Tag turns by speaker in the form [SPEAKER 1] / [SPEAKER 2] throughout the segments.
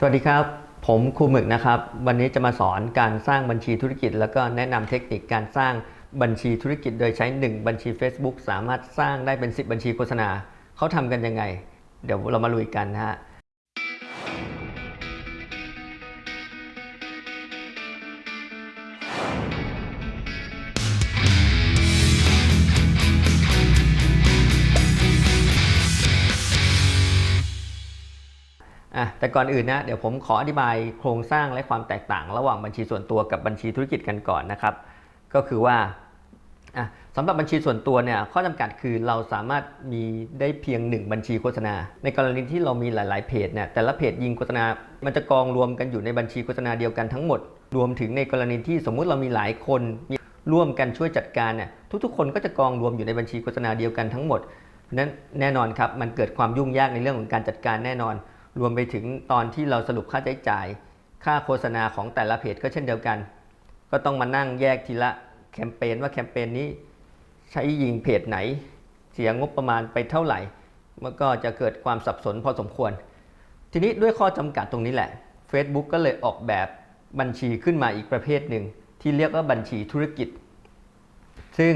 [SPEAKER 1] สวัสดีครับ ผมครูหมึกนะครับ วันนี้จะมาสอนการสร้างบัญชีธุรกิจ แล้วก็แนะนำเทคนิคการสร้างบัญชีธุรกิจ โดยใช้ 1 บัญชี Facebook สามารถสร้างได้เป็น 10 บัญชีโฆษณาเขาทำกันยังไง เดี๋ยวเรามาลุยกันนะฮะ อะแต่ก่อนอื่นนะเดี๋ยวผมขออธิบายโครงสร้างและความแตกต่าง ระหว่างบัญชีส่วนตัวกับบัญชีธุรกิจกันก่อนนะครับ ก็คือว่าอะสำหรับบัญชีส่วนตัวเนี่ยข้อจำกัดคือเราสามารถมีได้เพียง 1 บัญชีโฆษณา ในกรณีที่เรามีหลาย ๆ เพจเนี่ยแต่ละเพจยิงโฆษณา มันจะกองรวมกันอยู่ในบัญชีโฆษณาเดียวกันทั้งหมด รวมถึงในกรณีที่สมมุติเรามีหลายคนมีร่วมกันช่วยจัดการเนี่ยทุกๆ คนก็จะกองรวมอยู่ในบัญชีโฆษณาเดียวกันทั้งหมดเพราะนั้นแน่นอนครับมันเกิดความยุ่งยากในเรื่องของการจัดการแน่นอน รวมไปถึงตอนที่เราสรุปค่าใช้จ่าย ค่าโฆษณาของแต่ละเพจก็เช่นเดียวกัน ก็ต้องมานั่งแยกทีละแคมเปญว่าแคมเปญนี้ใช้ยิงเพจไหน เสียงบประมาณไปเท่าไหร่ มันก็จะเกิดความสับสนพอสมควร ทีนี้ด้วยข้อจำกัดตรงนี้แหละ Facebook ก็เลยออกแบบบัญชีขึ้นมาอีกประเภทหนึ่งที่เรียกว่าบัญชีธุรกิจ ซึ่ง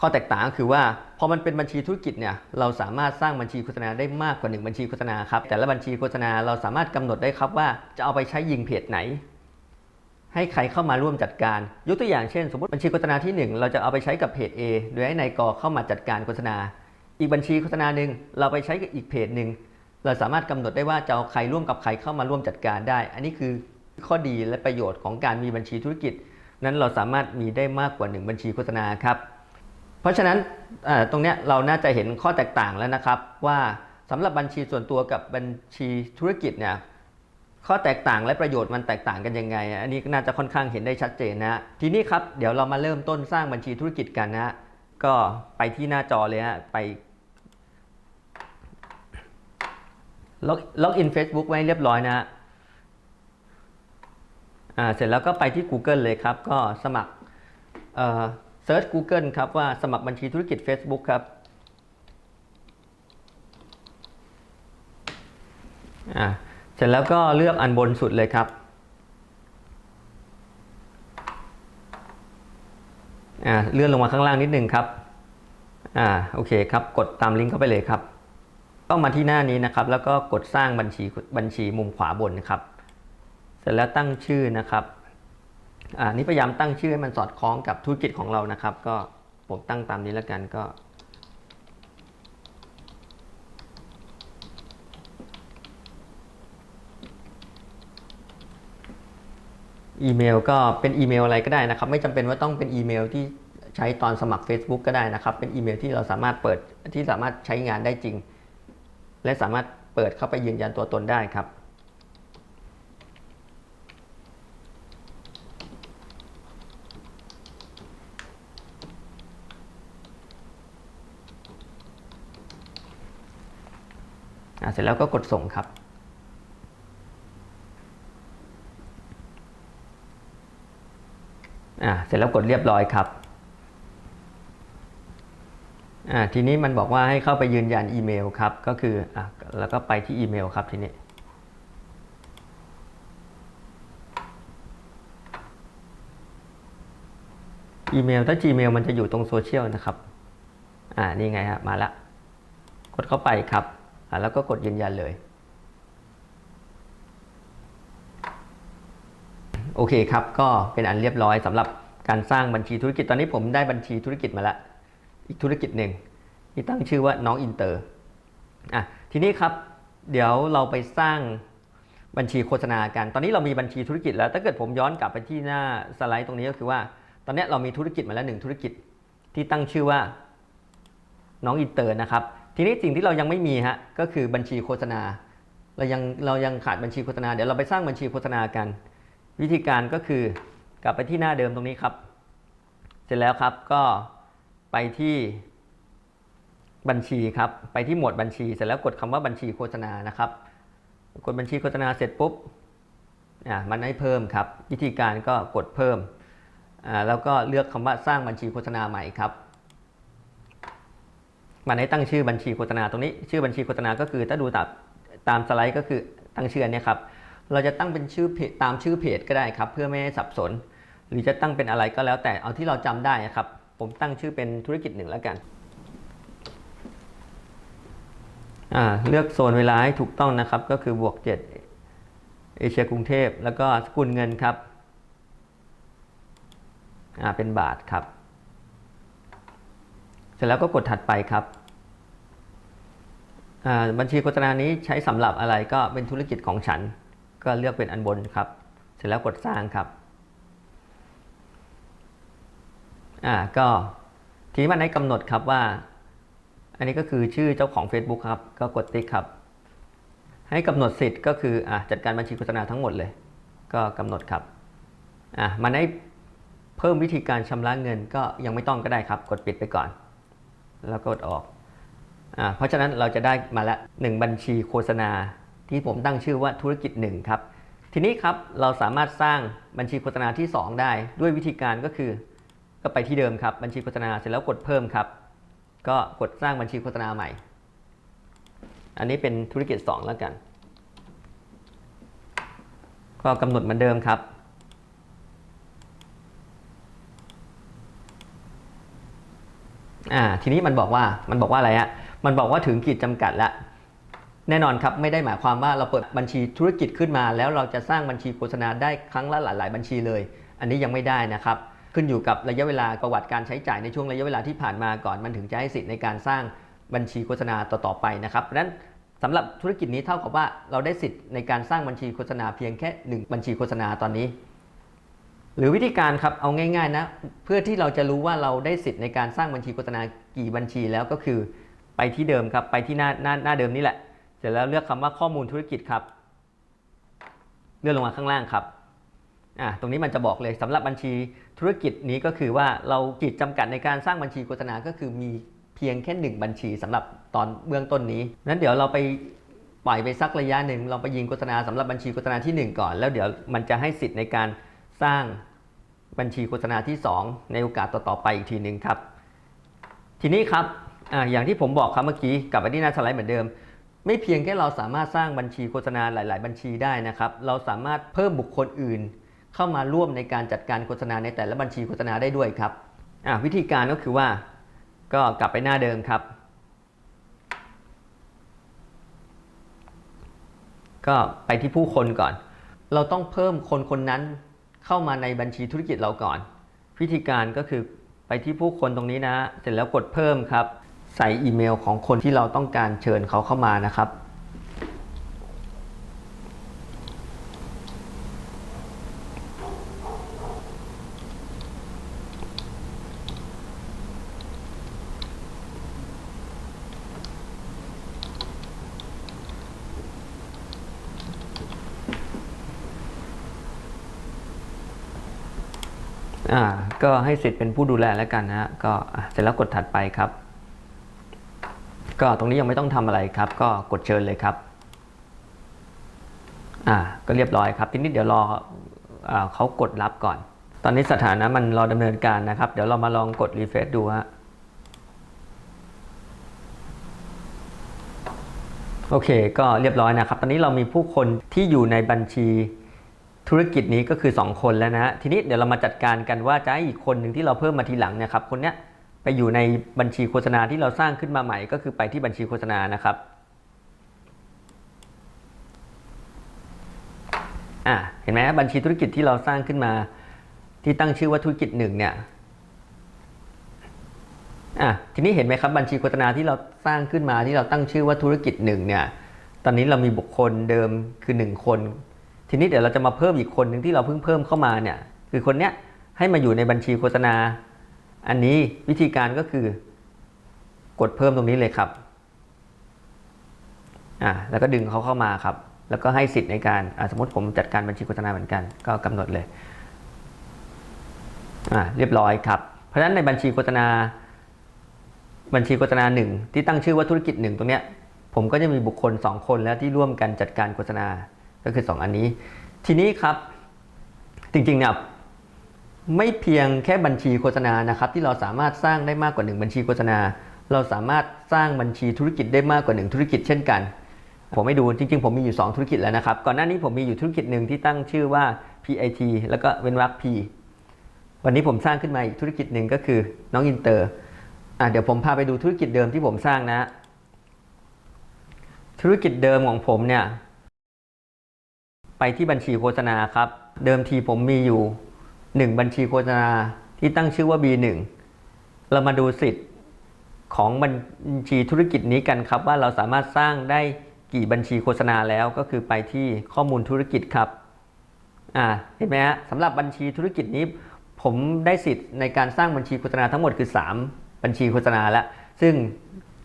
[SPEAKER 1] ข้อแตกต่างก็คือว่าพอมันเป็นบัญชีธุรกิจเนี่ยเราสามารถสร้างบัญชีโฆษณาได้มากกว่า 1 บัญชีโฆษณาครับแต่ละบัญชีโฆษณาเราสามารถกำหนดได้ครับว่าจะเอาไปใช้ยิงเพจไหน ให้ใครเข้ามาร่วมจัดการ ยกตัวอย่างเช่น สมมติบัญชีโฆษณาที่ 1 เราจะเอาไปใช้กับเพจ A โดยให้นายกเข้ามาจัดการโฆษณา อีกบัญชีโฆษณาหนึ่งเราไปใช้กับอีกเพจหนึ่งเราสามารถกำหนดได้ว่าจะเอาใครร่วมกับใครเข้ามาร่วมจัดการได้ อันนี้คือข้อดีและประโยชน์ของการมีบัญชีธุรกิจ นั้นเราสามารถมีได้มากกว่า 1 บัญชีโฆษณาครับ เพราะฉะนั้นตรงนี้เราน่าจะเห็นข้อแตกต่างแล้วนะครับ ว่าสำหรับบัญชีส่วนตัวกับบัญชีธุรกิจเนี่ยข้อแตกต่างและประโยชน์มันแตกต่างกันยังไง อันนี้น่าจะค่อนข้างเห็นได้ชัดเจนนะทีนี้ครับเดี๋ยวเรามาเริ่มต้นสร้างบัญชีธุรกิจกันนะก็ไปที่หน้าจอเลยฮะไปล็อกล็อกอิน Facebook ไว้เรียบร้อยนะฮะอ่าเสร็จแล้วก็ไปที่ Google เลยครับ ก็สมัคร เซิร์ช Google ครับว่าสมัครบัญชีธุรกิจ Facebook ครับเสร็จแล้วก็เลือกอันบนสุดเลยครับเลื่อนลงมาข้างล่างนิดนึงครับอ่าโอเคครับ กดตามลิงก์เข้าไปเลยครับต้องมาที่หน้านี้นะครับ แล้วก็กดสร้างบัญชีบัญชีมุมขวาบนนะครับ เสร็จแล้วตั้งชื่อนะครับ อ่านี่พยายามตั้งชื่อให้มันสอดคล้องกับธุรกิจของเรานะครับ ก็ผมตั้งตามนี้แล้วกันก็อีเมลก็เป็นอีเมลอะไรก็ได้นะครับ ไม่จำเป็นว่าต้องเป็นอีเมลที่ใช้ตอนสมัคร Facebook ก็ได้นะครับ เป็นอีเมลที่เราสามารถเปิดที่สามารถใช้งานได้จริง และสามารถเปิดเข้าไปยืนยันตัวตนได้ครับ เสร็จแล้วก็กดส่งครับ เสร็จแล้วกดเรียบร้อยครับ ทีนี้มันบอกว่าให้เข้าไปยืนยันอีเมลครับ ก็คืออแล้วก็ไปที่อีเมลครับทีนี้อีเมลถ้า Gmail มันจะอยู่ตรงโซเชียลนะครับ อ่า นี่ไงครับมาละ กดเข้าไปครับ แล้วก็กดยืนยันเลย โอเคครับ ก็เป็นอันเรียบร้อยสำหรับการสร้างบัญชีธุรกิจตอนนี้ผมได้บัญชีธุรกิจมาแล้วอีกธุรกิจหนึ่งที่ตั้งชื่อว่าน้องอินเตอร์อะทีนี้ครับเดี๋ยวเราไปสร้างบัญชีโฆษณากัน ตอนนี้เรามีบัญชีธุรกิจแล้ว ถ้าเกิดผมย้อนกลับไปที่หน้าสไลด์ตรงนี้ก็คือว่า ตอนนี้เรามีธุรกิจมาแล้วหนึ่งธุรกิจที่ตั้งชื่อว่าน้องอินเตอร์นะครับ ทีนี้สิ่งที่เรายังไม่มีฮะก็คือบัญชีโฆษณา เรายังเรายังขาดบัญชีโฆษณา เดี๋ยวเราไปสร้างบัญชีโฆษณากัน วิธีการก็คือกลับไปที่หน้าเดิมตรงนี้ครับ เสร็จแล้วครับก็ไปที่บัญชีครับ ไปที่หมวดบัญชีเสร็จแล้วกดคำว่าบัญชีโฆษณานะครับ กดบัญชีโฆษณาเสร็จปุ๊บอ่ามันให้เพิ่มครับ วิธีการก็กดเพิ่มอ่าแล้วก็เลือกคำว่าสร้างบัญชีโฆษณาใหม่ครับ มันให้ตั้งชื่อบัญชีโฆษณาตรงนี้ ชื่อบัญชีโฆษณาก็คือถ้าดูตามตามสไลด์ก็คือตั้งชื่อนเนี้ยครับเราจะตั้งเป็นชื่อเพจตามชื่อเพจก็ได้ครับ เพื่อไม่ให้สับสน หรือจะตั้งเป็นอะไรก็แล้วแต่เอาที่เราจำได้ครับ ผมตั้งชื่อเป็นธุรกิจหนึ่งแล้วกันเลือกโซนเวลาให้ถูกต้องนะครับ ก็คือบวก7เอเชียกรุงเทพ แล้วก็สกุลเงินครับเป็นบาทครับ ร็จแล้วก็กดถัดไปครับบัญชีโฆษณานี้ใช้สำหรับอะไรก็เป็นธุรกิจของฉัน ก็เลือกเป็นอันบนครับ เสร็จแล้วกดสร้างครับอ่าก็ทีนี้มันให้กำหนดครับว่า อันนี้ก็คือชื่อเจ้าของ Facebook ครับ ก็กดติ๊กครับ ให้กำหนดสิทธิ์ก็คืออะจัดการบัญชีโฆษณาทั้งหมดเลย ก็กำหนดครับอะมันให้เพิ่มวิธีการชำระเงินก็ยังไม่ต้องก็ได้ครับ กดปิดไปก่อน แล้วกดออกอะเพราะฉะนั้นเราจะได้มาละหนึ่งบัญชีโฆษณา ที่ผมตั้งชื่อว่าธุรกิจหนึ่งครับทีนี้ครับเราสามารถสร้างบัญชีโฆษณาที่ 2 ได้ ด้วยวิธีการก็คือ ก็ไปที่เดิมครับบัญชีโฆษณาเสร็จแล้วกดเพิ่มครับ ก็กดสร้างบัญชีโฆษณาใหม่ อันนี้เป็นธุรกิจ 2 แล้วกัน ก็กำหนดเหมือนเดิมครับ อ่าทีนี้มันบอกว่ามันบอกว่าอะไรฮะมันบอกว่าถึงขีดจำกัดแล้วแน่นอนครับไม่ได้หมายความว่าเราเปิดบัญชีธุรกิจขึ้นมา แล้วเราจะสร้างบัญชีโฆษณาได้ครั้งละหลาย ๆ บัญชีเลย อันนี้ยังไม่ได้นะครับ ขึ้นอยู่กับระยะเวลาประวัติการใช้จ่ายในช่วงระยะเวลาที่ผ่านมาก่อน มันถึงจะให้สิทธิ์ในการสร้างบัญชีโฆษณาต่อ ๆ ไปนะครับเพราะฉะนั้นสำหรับธุรกิจนี้เท่ากับว่าเราได้สิทธิ์ในการสร้างบัญชีโฆษณาเพียงแค่หนึ่งบัญชีโฆษณาตอนนี้ หรือวิธีการครับเอาง่ายๆนะเพื่อที่เราจะรู้ว่าเราได้สิทธิ์ในการสร้างบัญชีโฆษณากี่บัญชีแล้วก็คือไปที่เดิมครับไปที่หน้าหน้าหน้าเดิมนี่แหละ เสร็จแล้วเลือกคำว่าข้อมูลธุรกิจครับ เลื่อนลงมาข้างล่างครับอ่าตรงนี้มันจะบอกเลยสำหรับบัญชีธุรกิจนี้ก็คือว่าเราขีดจำกัดในการสร้างบัญชีโฆษณาก็คือมีเพียงแค่หนึ่งบัญชีสำหรับตอนเบื้องต้นนี้นั้นเดี๋ยวเราไปปล่อยไปสักระยะหนึ่งเราไปยิงโฆษณาสำหรับบัญชีโฆษณาทีหนึ่1 ก่อน แล้วเดี๋ยวมันจะให้สิทธิ์ในการ สร้างบัญชีโฆษณาที่ 2 ในโอกาสต่อๆไปอีกทีหนึ่งครับ ทีนี้ครับออย่างที่ผมบอกครับเมื่อกี้กลับไปที่หน้าสไลด์เหมือนเดิม ไม่เพียงแค่เราสามารถสร้างบัญชีโฆษณาหลาย ๆ บัญชีได้นะครับ เราสามารถเพิ่มบุคคลอื่น เข้ามาร่วมในการจัดการโฆษณาในแต่ละบัญชีโฆษณาได้ด้วยครับวิธีการก็คือว่าก็กลับไปหน้าเดิมครับ ก็ไปที่ผู้คนก่อน เราต้องเพิ่มคนคนนั้น เข้ามาในบัญชีธุรกิจเราก่อน วิธีการก็คือไปที่ผู้คนตรงนี้นะ เสร็จแล้วกดเพิ่มครับ ใส่อีเมลของคนที่เราต้องการเชิญเขาเข้ามานะครับ อ่าก็ให้สิทธิ์เป็นผู้ดูแลแล้วกันนะฮะก็เสร็จแล้วกดถัดไปครับ ก็ตรงนี้ยังไม่ต้องทำอะไรครับ ก็กดเชิญเลยครับอ่าก็เรียบร้อยครับทีนี้เดี๋ยวรออเขากดรับก่อน ตอนนี้สถานะมันรอดำเนินการนะครับ เดี๋ยวเรามาลองกดรีเฟรชดูฮะโอเค ก็เรียบร้อยนะครับ ตอนนี้เรามีผู้คนที่อยู่ในบัญชี ธุรกิจนี้ก็คือ 2 คนแล้วนะฮะทีนี้เดี๋ยวเรามาจัดการกันว่าจะให้อีกคนหนึ่งที่เราเพิ่มมาทีหลังเนะครับคนเนี้ยไปอยู่ในบัญชีโฆษณาที่เราสร้างขึ้นมาใหม่ ก็คือไปที่บัญชีโฆษณานะครับอ่าเห็นไหมบัญชีธุรกิจที่เราสร้างขึ้นมา ที่ตั้งชื่อว่าธุรกิจหนึ่งเนี่ยอะทีนี้เห็นไหมครับบัญชีโฆษณาที่เราสร้างขึ้นมาที่เราตั้งชื่อว่าธุรกิจหนึ่งเนี่ยตอนนี้เรามีบุคคลเดิมคือหนึ่งคน ทีนี้เดี๋ยวเราจะมาเพิ่มอีกคนหนึ่งที่เราเพิ่งเพิ่มเข้ามาเนี่ยคือคนเนี้ยให้มาอยู่ในบัญชีโฆษณา อันนี้วิธีการก็คือกดเพิ่มตรงนี้เลยครับอ่าแล้วก็ดึงเขาเข้ามาครับ แล้วก็ให้สิทธิ์ในการอ่าสมมติผมจัดการบัญชีโฆษณาเหมือนกัน ก็กำหนดเลยอ่าเรียบร้อยครับ เพราะฉะนั้นในบัญชีโฆษณา บัญชีโฆษณาหนึ่งที่ตั้งชื่อว่าธุรกิจหนึ่งตรงเนี้ยผมก็จะมีบุคคล 2 คนแล้วที่ร่วมกันจัดการโฆษณา ก็คือ 2 อันนี้ ทีนี้ครับจริงๆเนี่ยไม่เพียงแค่บัญชีโฆษณานะครับ ที่เราสามารถสร้างได้มากกว่า 1 บัญชีโฆษณา เราสามารถสร้างบัญชีธุรกิจได้มากกว่า 1 ธุรกิจเช่นกัน ผมไม่ดูจริง ๆ ผมมีอยู่ 2 ธุรกิจแล้วนะครับ ก่อนหน้านี้ผมมีอยู่ธุรกิจหนึ่งที่ตั้งชื่อว่า PIT แล้วก็เว้นวรรค P วันนี้ผมสร้างขึ้นมาอีกธุรกิจหนึ่งก็คือน้องอินเตอร์อะเดี๋ยวผมพาไปดูธุรกิจเดิมที่ผมสร้างนะ ธุรกิจเดิมของผมเนี่ย ที่บัญชีโฆษณาครับ เดิมทีผมมีอยู่ 1 บัญชีโฆษณาที่ตั้งชื่อว่า B1 เรามาดูสิทธิ์ของบัญชีธุรกิจนี้กันครับ ว่าเราสามารถสร้างได้กี่บัญชีโฆษณาแล้วก็คือไปที่ข้อมูลธุรกิจครับอ่าเห็นไหมฮะสำหรับบัญชีธุรกิจนี้ ผมได้สิทธิ์ในการสร้างบัญชีโฆษณาทั้งหมดคือ 3 บัญชีโฆษณาแล้วซึ่ง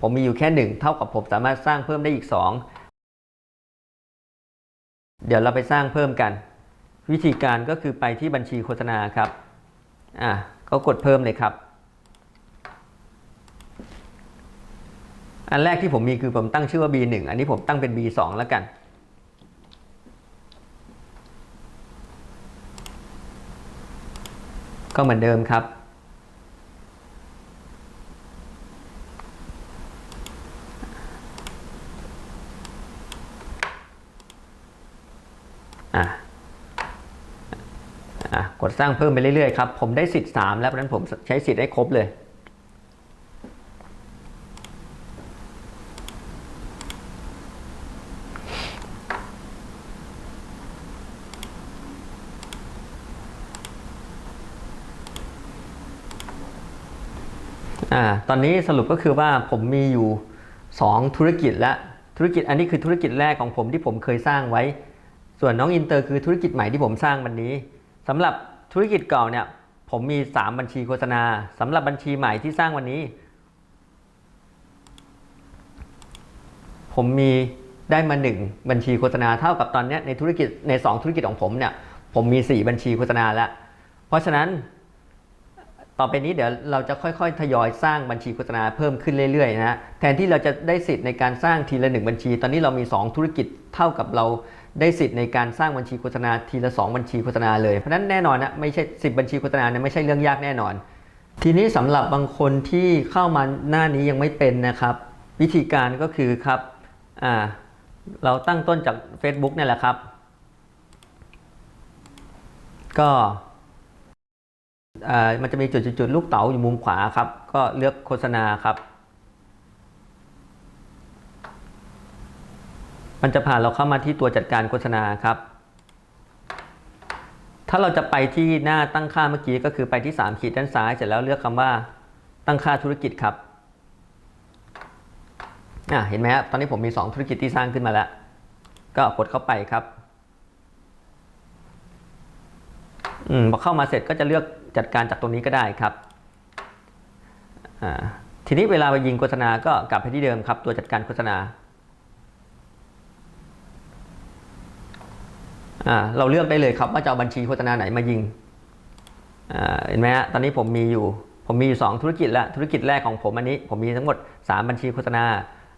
[SPEAKER 1] ผมมีอยู่แค่ 1 เท่ากับผมสามารถสร้างเพิ่มได้อีก 2 เดี๋ยวเราไปสร้างเพิ่มกัน วิธีการก็คือไปที่บัญชีโฆษณาครับอะก็กดเพิ่มเลยครับ อันแรกที่ผมมีคือผมตั้งชื่อว่า B1 อันนี้ผมตั้งเป็น B2 แล้วกัน ก็เหมือนเดิมครับ อะอะกดสร้างเพิ่มไปเรื่อยๆครับผมได้สิทธิ์3แล้วเพราะนั้นผมใช้สิทธิ์ให้ครบเลยอ่าตอนนี้สรุปก็คือว่าผมมีอยู่ 2 ธุรกิจและธุรกิจอันนี้คือธุรกิจแรกของผมที่ผมเคยสร้างไว้ ส่วนน้องอินเตอร์คือธุรกิจใหม่ที่ผมสร้างวันนี้สำหรับธุรกิจเก่าเนี่ยผมมี 3 บัญชีโฆษณาสำหรับบัญชีใหม่ที่สร้างวันนี้ ผมมีได้มา 1 บัญชีโฆษณาเท่ากับตอนนี้ในธุรกิจใน 2 ธุรกิจของผมเนี่ยผมมี 4 บัญชีโฆษณาแล้วเพราะฉะนั้นต่อไปนี้เดี๋ยวเราจะค่อยๆ ทยอยสร้างบัญชีโฆษณาเพิ่มขึ้นเรื่อยๆนะฮะแทนที่เราจะได้สิทธิ์ในการสร้างทีละหนึ่งบัญชี ตอนนี้เรามี 2 ธุรกิจเท่ากับเรา ได้สิทธิ์ในการสร้างบัญชีโฆษณาทีละ 2 บัญชีโฆษณาเลย เพราะนั้นแน่นอนนะไม่ใช่ 10 บัญชีโฆษณาเนี่ยไม่ใช่เรื่องยากแน่นอน ทีนี้สำหรับบางคนที่เข้ามาหน้านี้ยังไม่เป็นนะครับ วิธีการก็คือครับอ่าเราตั้งต้นจาก Facebook เนี่ยแหละครับ ก็มันจะมีจุดๆลูกเต๋าอยู่มุมขวาครับ ก็เลือกโฆษณาครับ มันจะพาเราเข้ามาที่ตัวจัดการโฆษณาครับ ถ้าเราจะไปที่หน้าตั้งค่าเมื่อกี้ก็คือไปที่ 3 ขีดด้านซ้ายเสร็จแล้วเลือกคำว่าตั้งค่าธุรกิจครับอะเห็นไหมครับตอนนี้ผมมี 2 ธุรกิจที่สร้างขึ้นมาแล้ว ก็กดเข้าไปครับอืมพอเข้ามาเสร็จก็จะเลือกจัดการจากตรงนี้ก็ได้ครับอ่าทีนี้เวลาไปยิงโฆษณาก็กลับไปที่เดิมครับ ตัวจัดการโฆษณาอ่า เราเลือกได้เลยครับว่าจะเอาบัญชีโฆษณาไหนมายิงเห็นไหมฮะตอนนี้ผมมีอยู่ ผมมีอยู่2ธุรกิจแล้วธุรกิจแรกของผมอันนี้ ผมมีทั้งหมด 3 บัญชีโฆษณา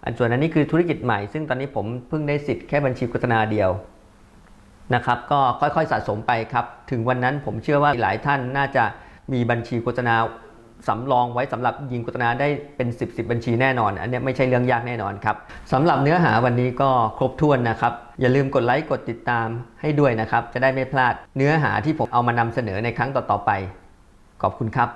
[SPEAKER 1] อันส่วนอันนี้คือธุรกิจใหม่ ซึ่งตอนนี้ผมเพิ่งได้สิทธิ์แค่บัญชีโฆษณาเดียวนะครับ ก็ค่อยๆสะสมไปครับ ถึงวันนั้นผมเชื่อว่าหลายท่านน่าจะมีบัญชีโฆษณา สำรองไว้สำหรับยิงโฆษณาได้เป็น 10บสบัญชีแน่นอน อันนี้ไม่ใช่เรื่องยากแน่นอนครับสำหรับเนื้อหาวันนี้ก็ครบถ้วนนะครับ อย่าลืมกดไลค์กดติดตามให้ด้วยนะครับ จะได้ไม่พลาดเนื้อหาที่ผมเอามานำเสนอในครั้งต่อๆไป ขอบคุณครับ